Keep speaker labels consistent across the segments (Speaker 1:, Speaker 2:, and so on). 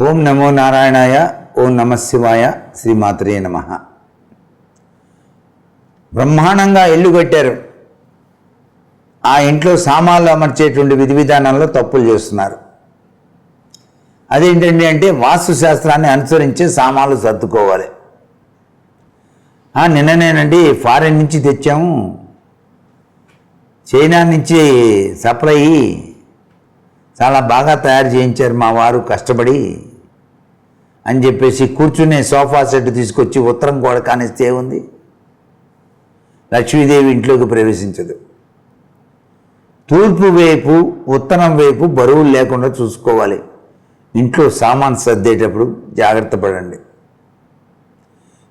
Speaker 1: ఓం నమో నారాయణాయ ఓం నమ శివాయ శ్రీమాత్రే నమ. బ్రహ్మాండంగా ఇల్లు కట్టారు. ఆ ఇంట్లో సామాన్లు అమర్చేటువంటి విధి విధానంలో తప్పులు చేస్తున్నారు. అదేంటండి అంటే వాస్తు శాస్త్రాన్ని అనుసరించి సామాన్లు సర్దుకోవాలి. నిన్ననేనండి ఫారెన్ నుంచి తెచ్చాము. చైనా నుంచి సప్లై చాలా బాగా తయారు చేయించారు మా వారు కష్టపడి. అని చెప్పేసి కూర్చునే సోఫా సెట్ తీసుకొచ్చి ఉత్తరం గోడ కానిస్తే ఉంది లక్ష్మీదేవి ఇంట్లోకి ప్రవేశించదు. తూర్పు వైపు ఉత్తరం వైపు బరువులు లేకుండా చూసుకోవాలి. ఇంట్లో సామాన్ సర్దేటప్పుడు జాగ్రత్త పడండి.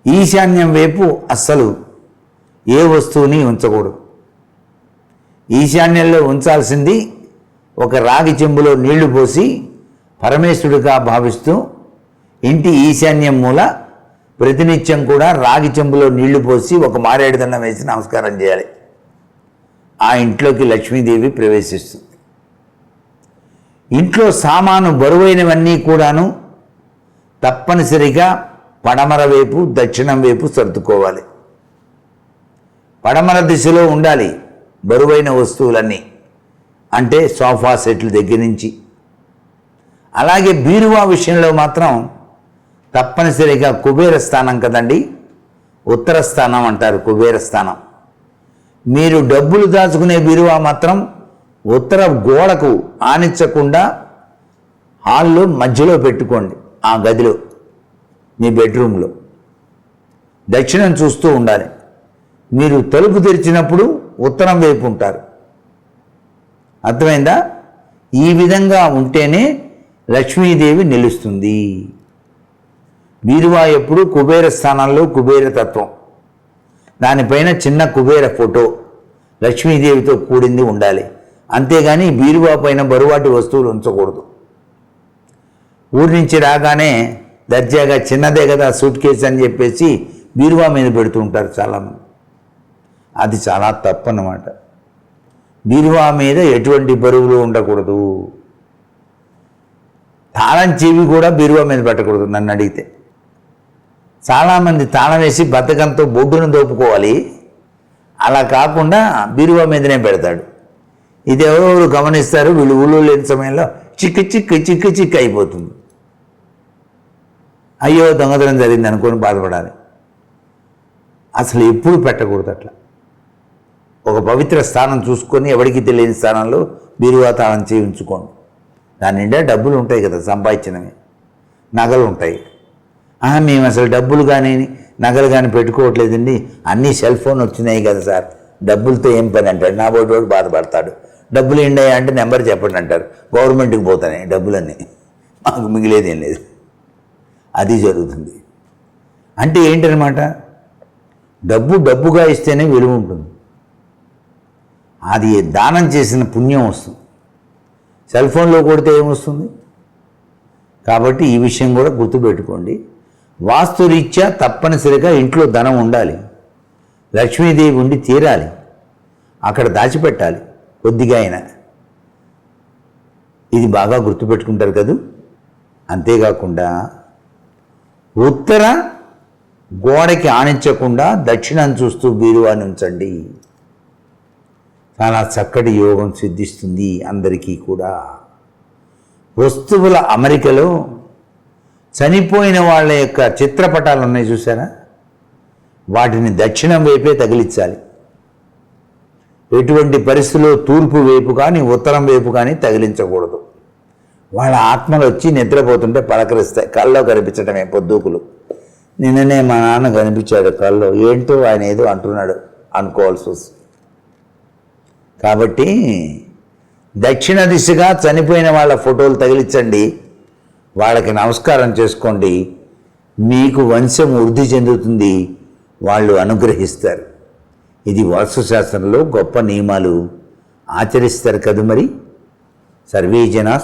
Speaker 1: ఈశాన్యం వైపు అస్సలు ఏ వస్తువుని ఉంచకూడదు. ఈశాన్యంలో ఉంచాల్సింది ఒక రాగి చెంబులో నీళ్ళు పోసి పరమేశ్వరుడిగా భావిస్తూ ఇంటి ఈశాన్యం మూల ప్రతినిత్యం కూడా రాగి చెంబులో నీళ్ళు పోసి ఒక మారేడు దండం వేసి నమస్కారం చేయాలి. ఆ ఇంట్లోకి లక్ష్మీదేవి ప్రవేశిస్తుంది. ఇంట్లో సామాను బరువైనవన్నీ కూడాను తప్పనిసరిగా పడమర వైపు దక్షిణం వైపు సర్దుకోవాలి. పడమర దిశలో ఉండాలి బరువైన వస్తువులన్నీ. అంటే సోఫా సెట్ల దగ్గర నుంచి. అలాగే బీరువా విషయంలో మాత్రం తప్పనిసరిగా కుబేర స్థానం కదండి. ఉత్తర స్థానం అంటారు కుబేర స్థానం. మీరు డబ్బులు దాచుకునే బీరువా మాత్రం ఉత్తర గోడకు ఆనించకుండా హాల్లో మధ్యలో పెట్టుకోండి ఆ గదిలో మీ బెడ్రూమ్లో. దక్షిణం చూస్తూ ఉండాలి. మీరు తలుపు తెరిచినప్పుడు ఉత్తరం వైపు ఉంటారు. అర్థమైందా? ఈ విధంగా ఉంటేనే లక్ష్మీదేవి నిలుస్తుంది. బీరువా ఎప్పుడు కుబేర స్థానంలో కుబేర తత్వం. దానిపైన చిన్న కుబేర ఫోటో లక్ష్మీదేవితో కూడింది ఉండాలి. అంతేగాని బీరువా పైన బరువాటి వస్తువులు ఉంచకూడదు. ఊరి నుంచి రాగానే దర్జాగా చిన్నదే కదా సూట్ కేసు అని చెప్పేసి బీరువా మీద పెడుతూ ఉంటారు చాలామంది. అది చాలా తప్పు అన్నమాట. బీరువా మీద ఎటువంటి బరువులు ఉండకూడదు. తాళం చెవి కూడా బీరువా మీద పెట్టకూడదు నన్ను అడిగితే. చాలామంది తాళం వేసి బద్ధకంతో బొడ్డును దోపుకోవాలి. అలా కాకుండా బీరువా మీదనే పెడతాడు. ఇది ఎవరెవరు గమనిస్తారు? వీళ్ళు ఊళ్ళో లేని సమయంలో చిక్కు చిక్కు చిక్కు చిక్కు అయిపోతుంది. అయ్యో దొంగతనం జరిగింది అనుకొని బాధపడాలి. అసలు ఎప్పుడు పెట్టకూడదు అట్లా? ఒక పవిత్ర స్థానం చూసుకొని ఎవరికి తెలియని స్థానంలో బీరువా తాళం చేయించుకోండి. దాని నిండా డబ్బులు ఉంటాయి కదా సంపాదించినవి. నగలు ఉంటాయి. ఆహా, మేము అసలు డబ్బులు కానీ నగలు కానీ పెట్టుకోవట్లేదండి. అన్నీ సెల్ ఫోన్ వచ్చినాయి కదా సార్. డబ్బులతో ఏం పని అంటాడు? నా బోటి వాడు బాధపడతాడు. డబ్బులు ఏంటాయి అంటే నెంబర్ చెప్పండి అంటారు. గవర్నమెంట్కి పోతాయి డబ్బులన్నీ. మాకు మిగిలేదేం లేదు. అది జరుగుతుంది. అంటే ఏంటనమాట? డబ్బు డబ్బుగా ఇస్తేనే విలువ ఉంటుంది. అది దానం చేసిన పుణ్యం వస్తుంది. సెల్ ఫోన్లో కొడితే ఏమొస్తుంది కాబట్టి ఈ విషయం కూడా గుర్తుపెట్టుకోండి. వాస్తురీత్యా తప్పనిసరిగా ఇంట్లో ధనం ఉండాలి. లక్ష్మీదేవి ఉండి తీరాలి. అక్కడ దాచిపెట్టాలి. కొద్దిగా అయినా. ఇది బాగా గుర్తుపెట్టుకుంటారు కదూ? అంతేకాకుండా ఉత్తర గోడకి ఆనించకుండా దక్షిణం చూస్తూ బీరువాని ఉంచండి. చాలా చక్కటి యోగం సిద్ధిస్తుంది అందరికీ కూడా. వస్తువుల అమరికలో చనిపోయిన వాళ్ళ యొక్క చిత్రపటాలు ఉన్నాయి చూసారా వాటిని దక్షిణం వైపే తగిలించాలి. ఎటువంటి పరిస్థితుల్లో తూర్పు వైపు కానీ ఉత్తరం వైపు కానీ తగిలించకూడదు. వాళ్ళ ఆత్మలు వచ్చి నిద్రపోతుంటే పలకరిస్తాయి. కళ్ళలో కనిపించడమే పొద్దుకులు. నిన్ననే మా నాన్న కనిపించాడు కళ్ళు. ఏంటో ఆయన ఏదో అంటున్నాడు అనుకోవాల్సి వస్తుంది. కాబట్టి దక్షిణ దిశగా చనిపోయిన వాళ్ళ ఫోటోలు తగిలించండి. వాళ్ళకి నమస్కారం చేసుకోండి. మీకు వంశం వృద్ధి చెందుతుంది. వాళ్ళు అనుగ్రహిస్తారు. ఇది వాస్తుశాస్త్రంలో గొప్ప నియమాలు. ఆచరిస్తారు కదా మరి? సర్వే జన